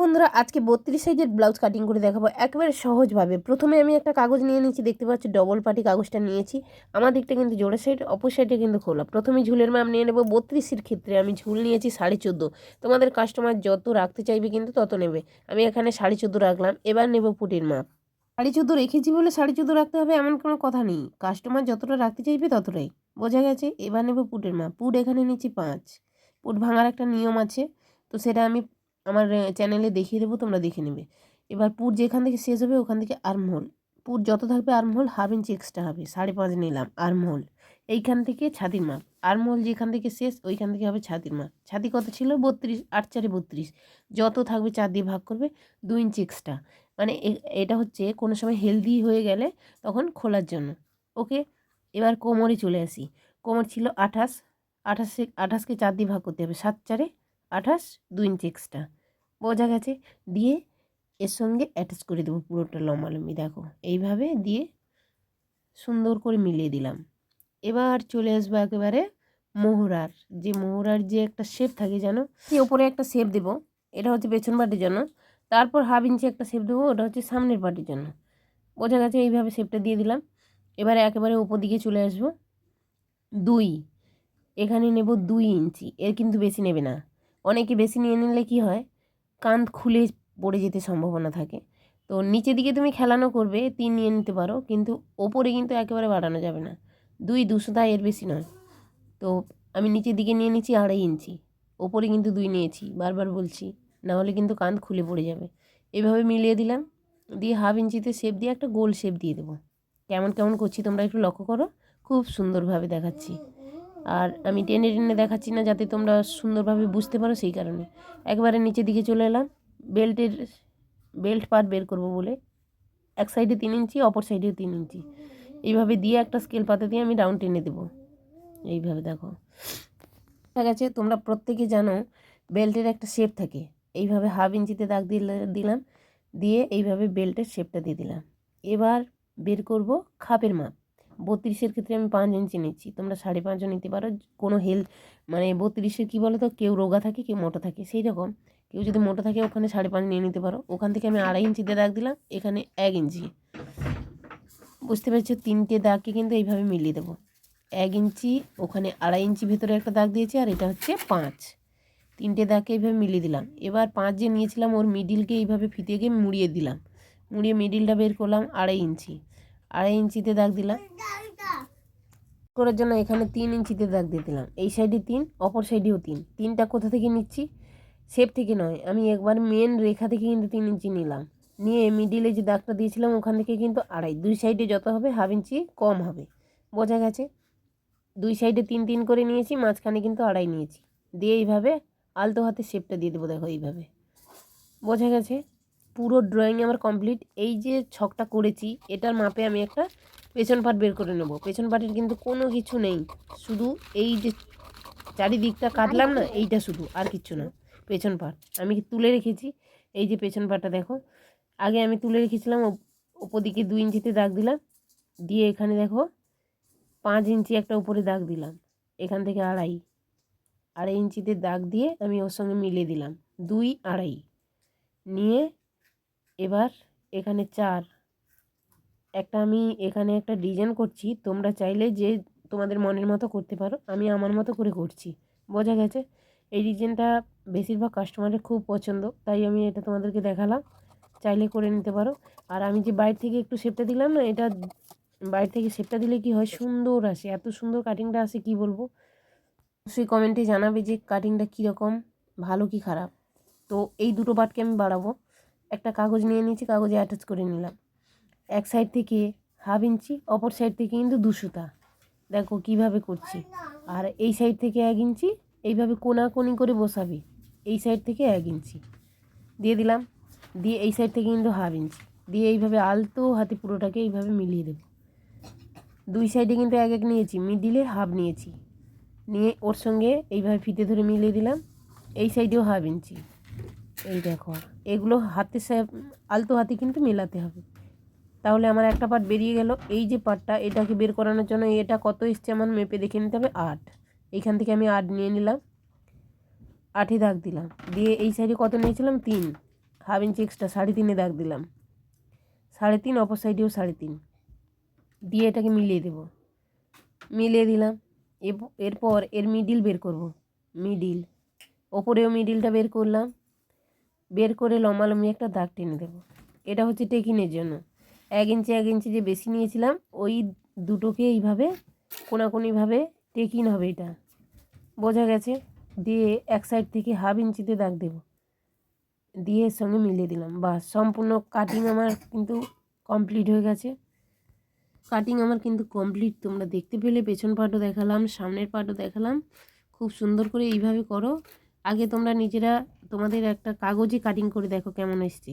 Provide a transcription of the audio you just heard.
বন্ধুরা, আজকে বত্রিশ সাইজের ব্লাউজ কাটিং করে দেখাবো একেবারে সহজভাবে। প্রথমে আমি একটা কাগজ নিয়ে নিয়েছি, দেখতে পাচ্ছি ডবল পাটি কাগজটা নিয়েছি। আমার দিকটা কিন্তু জোড়া সাইড অপর সাইডে কিন্তু খোলা। প্রথমে ঝুলের মাপ নিয়ে নেব, বত্রিশের ক্ষেত্রে আমি ঝুল নিয়েছি সাড়ে চোদ্দ। তোমাদের কাস্টমার যত রাখতে চাইবে কিন্তু তত নেবে। আমি এখানে সাড়ে চোদ্দ রাখলাম, এবার নেব পুটির মাপ সাড়ে চোদ্দ রেখেছি বলে সাড়ে চোদ্দ রাখতে হবে এমন কোনো কথা নেই। কাস্টমার যতটা রাখতে চাইবে ততটাই। বোঝা গেছে? এবার নেব পুটের মাপ পুট এখানে নিচ্ছি পাঁচ। পুট ভাঙার একটা নিয়ম আছে, তো সেটা আমি আমার চ্যানেলে দেখিয়ে দেবো, তোমরা দেখে নেবে। এবার পুর যেখান থেকে শেষ হবে, ওখান থেকে আর্মহোল। পুর যত থাকবে আর্মহোল হাফ ইঞ্চি এক্সট্রা হবে, সাড়ে পাঁচ নিলাম, আর্মহোল। এইখান থেকে ছাতির মাপ। আর্মহোল যেখান থেকে শেষ, ওইখান থেকে হবে ছাতির মাপ। ছাতি কত ছিল? বত্রিশ, আট চারে বত্রিশ। যত থাকবে চার দিয়ে ভাগ করবে দু ইঞ্চি এক্সট্রা মানে এটা হচ্ছে কোনো সময় হেলদি হয়ে গেলে তখন খোলার জন্য। ওকে? এবার কোমরে চলে আসি। কোমর ছিল আঠাশ। আঠাশে, আঠাশকে চার দিয়ে ভাগ করতে হবে, সাত চারে আঠাশ দু ইঞ্চি এক্সট্রা বোঝা গেছে, দিয়ে এর সঙ্গে অ্যাটাচ করে দেবো পুরোটা লম্বালম্বি, দেখো। এইভাবে দিয়ে সুন্দর করে মিলিয়ে দিলাম। এবার চলে আসব একেবারে মোহরার। যে মোহরার যে একটা শেপ থাকে জানো, সে ওপরে একটা শেপ দেবো। এটা হচ্ছে পেছন পাটির জন্য। তারপর হাফ ইঞ্চি একটা শেপ দেবো, ওটা হচ্ছে সামনের পাটির জন্য। বোঝা গেছে এইভাবে শেপটা দিয়ে দিলাম। এবারে একেবারে ওপর দিকে চলে আসব। দুই, এখানে নেব দুই ইঞ্চি এর কিন্তু বেশি নেবে না। অনেকে বেশি নিয়ে নিলে কি হয় কাঁধ খুলে পড়ে যেতে সম্ভাবনা থাকে। তো নিচের দিকে তুমি খেলানো করবে, তিন নিয়ে নিতে পারো, কিন্তু ওপরে কিন্তু একেবারে বাড়ানো যাবে না। দুই দুশো তা এর বেশি নয়। তো আমি নিচের দিকে নিয়ে নিচ্ছি আড়াই ইঞ্চি। ওপরে কিন্তু দুই নিয়েছি, বারবার বলছি, না হলে কিন্তু কাঁধ খুলে পড়ে যাবে। এভাবে মিলিয়ে দিলাম, দিয়ে হাফ ইঞ্চিতে শেপ দিয়ে একটা গোল শেপ দিয়ে দেবো। কেমন কেমন করছি তোমরা একটু লক্ষ্য করো, খুব সুন্দরভাবে দেখাচ্ছি। আর আমি টেনে টেনে দেখাচ্ছি না যাতে তোমরা সুন্দরভাবে বুঝতে পারো সেই কারণে। একবারে নিচের দিকে চলে এলাম। বেল্টের, বেল্ট পার বের করব বলে। এক সাইডে তিন ইঞ্চি, অপর সাইডেও তিন ইঞ্চি। এইভাবে দিয়ে একটা স্কেল পাতা দিয়ে আমি রাউন্ড টেনে দেবো। এইভাবে দেখো। ঠিক আছে তোমরা প্রত্যেকে জানো বেল্টের একটা শেপ থাকে। এইভাবে হাফ ইঞ্চিতে দাগ দিলে দিলাম। দিয়ে এইভাবে বেল্টের শেপটা দিয়ে দিলাম। এবার বের করব খাপের মাপ। বত্রিশের ক্ষেত্রে আমি পাঁচ ইঞ্চি নিচ্ছি তোমরা সাড়ে পাঁচও নিতে পারো। কোনো হেলথ মানে বত্রিশের কী বলো তো কেউ রোগা থাকে, কেউ মোটা থাকে। সেই রকম কেউ যদি মোটা থাকে, ওখানে সাড়ে পাঁচ নিয়ে নিতে পারো। ওখান থেকে আমি আড়াই ইঞ্চিতে দাগ দিলাম, এখানে এক ইঞ্চি। বুঝতে পেরেছ? তিনটে দাগকে কিন্তু এইভাবে মিলিয়ে দেবো। এক ইঞ্চি, ওখানে আড়াই ইঞ্চি ভেতরে একটা দাগ দিয়েছি, আর এটা হচ্ছে পাঁচ। তিনটে দাগকে এইভাবে মিলিয়ে দিলাম। এবার পাঁচ যে নিয়েছিলাম, ওর মিডিলকে এইভাবে ফিতে গিয়ে মুড়িয়ে দিলাম। মুড়িয়ে মিডিলটা বের করলাম আড়াই ইঞ্চি। আড়াই ইঞ্চিতে দাগ দিলাম। করার জন্য এখানে তিন ইঞ্চিতে দাগ দিয়ে দিলাম। এই সাইডে তিন, অপর সাইডেও তিন। তিনটা কোথা থেকে নিচ্ছি? শেপ থেকে নয়। আমি একবার মেন রেখা থেকে কিন্তু তিন ইঞ্চি নিলাম। নিয়ে মিডিলে যে দাগটা দিয়েছিলাম, ওখান থেকে কিন্তু আড়াই। দুই সাইডে যত হবে হাফ ইঞ্চি কম হবে। বোঝা গেছে? দুই সাইডে তিন তিন করে নিয়েছি, মাঝখানে কিন্তু আড়াই নিয়েছি। দিয়ে এইভাবে আলতো হাতে শেপটা দিয়ে দেবো, দেখো এইভাবে। বোঝা গেছে? পুরো ড্রয়িং আমার কমপ্লিট এই যে ছকটা করেছি এটার মাপে আমি একটা পেছন পাট বের করে নেব। পেছন পাটের কিন্তু কোনো কিছু নেই। শুধু এই যে চারিদিকটা কাটলাম না এইটা শুধু আর কিচ্ছু না। পেছন পাট আমি তুলে রেখেছি। এই যে পেছন পাটটা দেখো আগে আমি তুলে রেখেছিলাম ওপ- ওপর দিকে দুই ইঞ্চিতে দাগ দিলাম। দিয়ে এখানে দেখো পাঁচ ইঞ্চি একটা উপরে দাগ দিলাম এখান থেকে আড়াই। আড়াই ইঞ্চিতে দাগ দিয়ে আমি ওর সঙ্গে মিলিয়ে দিলাম দুই আড়াই। নিয়ে এবার এখানে চার। একটা আমি এখানে একটা ডিজাইন করছি, তোমরা চাইলে যে তোমাদের মনের মতো করতে পারো, আমি আমার মতো করে করছি। বোঝা গেছে? এই ডিজাইনটা বেশিরভাগ কাস্টমারের খুব পছন্দ, তাই আমি এটা তোমাদেরকে দেখালাম। চাইলে করে নিতে পারো। আর আমি যে বাইরে থেকে একটু শেপটা দিলাম না, এটা বাইরে থেকে শেপটা দিলে কি হয়? সুন্দর আসে। এত সুন্দর কাটিংটা আসে, কি বলব? অবশ্যই কমেন্টে জানাবে যে কাটিংটা কীরকম, ভালো কি খারাপ? তো এই দুটো পাটকে আমি বাড়াবো। একটা কাগজ নিয়ে নিয়েছি, কাগজে অ্যাটাচ করে নিলাম। এক সাইড থেকে হাফ ইঞ্চি অপর সাইড থেকে কিন্তু দুশোটা দেখো কীভাবে করছি। আর এই সাইড থেকে এক ইঞ্চি এইভাবে কোনাকুনি করে বসাবে। এই সাইড থেকে এক ইঞ্চি দিয়ে দিলাম। দিয়ে এই সাইড থেকে কিন্তু হাফ ইঞ্চি দিয়ে এইভাবে আলতো হাতে পুরোটাকে এইভাবে মিলিয়ে দেবো। দুই সাইডে কিন্তু এক এক নিয়েছি। মিডিলে হাফ নিয়েছি। নিয়ে ওর সঙ্গে এইভাবে ফিতে ধরে মিলিয়ে দিলাম। এই সাইডেও হাফ ইঞ্চি এই দেখো, এগুলো হাতে সা- আলতো হাতে কিন্তু মেলাতে হবে। তাহলে আমার একটা পার্ট বেরিয়ে গেল। এই যে পার্টটা এটাকে বের করানোর জন্য এটা কত এসছে আমার মেপে দেখে নিতে হবে? আট। এইখান থেকে আমি আট নিয়ে নিলাম। আটে দাগ দিলাম। দিয়ে এই সাইডে কত নিয়েছিলাম? তিন। হাফ ইঞ্চি এক্সট্রা সাড়ে তিনে দাগ দিলাম। সাড়ে তিন, অপর সাইডেও সাড়ে তিন। দিয়ে এটাকে মিলিয়ে দেব। মিলিয়ে দিলাম। এরপর এর মিডিল বের করব। মিডিল ওপরেও মিডিলটা বের করলাম। বের করে লম্বালম্বি একটা দাগ টেনে দেবো। এটা হচ্ছে টেকিনের জন্য। এক ইঞ্চি এক ইঞ্চি যে বেশি নিয়েছিলাম, ওই দুটোকে এইভাবে, কোনাকুনিভাবে টেকিন হবে এটা। বোঝা গেছে? দিয়ে এক সাইড থেকে হাফ ইঞ্চিতে দাগ দেব। দিয়ে এর সঙ্গে মিলিয়ে দিলাম। বাস, সম্পূর্ণ কাটিং আমার কিন্তু কমপ্লিট হয়ে গেছে। কাটিং আমার কিন্তু কমপ্লিট তোমরা দেখতে পেলে, পেছন পাটও দেখালাম, সামনের পাটও দেখালাম। খুব সুন্দর করে এইভাবে করো। আগে তোমরা নিজেরা তোমাদের একটা কাগজে কাটিং করে দেখো কেমন এসছে।